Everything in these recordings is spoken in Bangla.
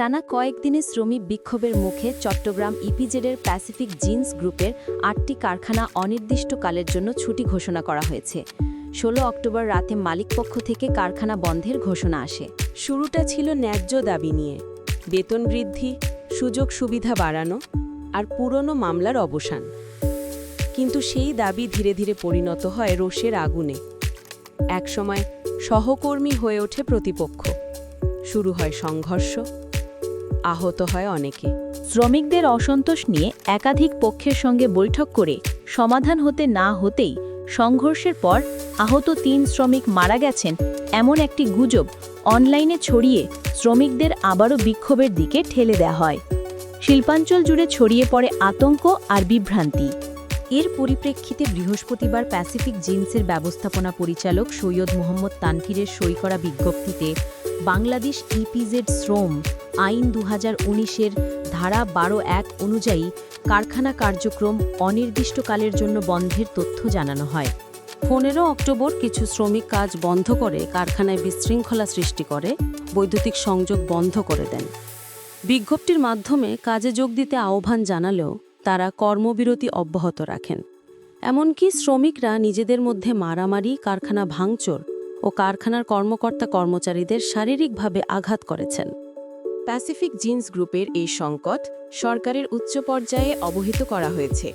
টানা কয়েকদিনের শ্রমিক বিক্ষোভের মুখে চট্টগ্রাম ইপিজেডের প্যাসিফিক জিন্স গ্রুপের আটটি কারখানা অনির্দিষ্টকালের জন্য ছুটি ঘোষণা করা হয়েছে। ষোলো অক্টোবর রাতে মালিকপক্ষ থেকে কারখানা বন্ধের ঘোষণা আসে। শুরুটা ছিল ন্যায্য দাবি নিয়ে। বেতন বৃদ্ধি, সুযোগ সুবিধা বাড়ানো আর পুরনো মামলার অবসান। কিন্তু সেই দাবি ধীরে ধীরে পরিণত হয় রোষের আগুনে। একসময় সহকর্মী হয়ে ওঠে প্রতিপক্ষ। শুরু হয় সংঘর্ষ। আহত হয় অনেকে। শ্রমিকদের অসন্তোষ নিয়ে একাধিক পক্ষের সঙ্গে বৈঠক করে সমাধান হতে না হতেই সংঘর্ষের পর আহত তিন শ্রমিক মারা গেছেন এমন একটি গুজব অনলাইনে ছড়িয়ে শ্রমিকদের আবারও বিক্ষোভের দিকে ঠেলে দেওয়া হয়। শিল্পাঞ্চল জুড়ে ছড়িয়ে পড়ে আতঙ্ক আর বিভ্রান্তি। এর পরিপ্রেক্ষিতে বৃহস্পতিবার প্যাসিফিক জিন্সের ব্যবস্থাপনা পরিচালক সৈয়দ মোহাম্মদ তানকিরের সই করা বিজ্ঞপ্তিতে বাংলাদেশ ইপিজেড শ্রম আইন দু হাজার ধারা বারো এক অনুযায়ী কারখানা কার্যক্রম অনির্দিষ্টকালের জন্য বন্ধের তথ্য জানানো হয়। পনেরো অক্টোবর কিছু শ্রমিক কাজ বন্ধ করে কারখানায় বিশৃঙ্খলা সৃষ্টি করে, বৈদ্যুতিক সংযোগ বন্ধ করে দেন। বিজ্ঞপ্তির মাধ্যমে কাজে যোগ দিতে আহ্বান জানালেও তারা কর্মবিরতি অব্যাহত রাখেন। এমনকি শ্রমিকরা নিজেদের মধ্যে মারামারি, কারখানা ভাঙচুর ও কারখানার কর্মকর্তা কর্মচারীদের শারীরিকভাবে আঘাত করেছেন। প্যাসিফিক জিন্স গ্রুপের এই সংকট সরকারের উচ্চ পর্যায়ে অবহিত করা হয়েছে।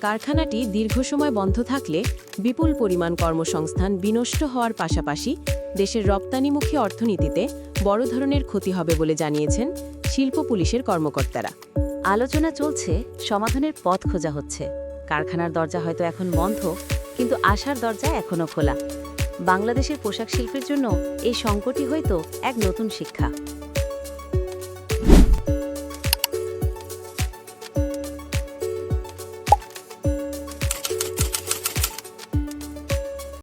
কারখানাটি দীর্ঘ সময় বন্ধ থাকলে বিপুল পরিমাণ কর্মসংস্থান বিনষ্ট হওয়ার পাশাপাশি দেশের রপ্তানিমুখী অর্থনীতিতে বড় ধরনের ক্ষতি হবে বলে জানিয়েছেন শিল্প পুলিশের কর্মকর্তারা। আলোচনা চলছে সমাধানের পথ খোঁজা হচ্ছে। কারখানার দরজা হয়তো এখন বন্ধ কিন্তু আশার দরজা এখনও খোলা। বাংলাদেশের পোশাক শিল্পের জন্য এই সংকটই হয়তো এক নতুন শিক্ষা।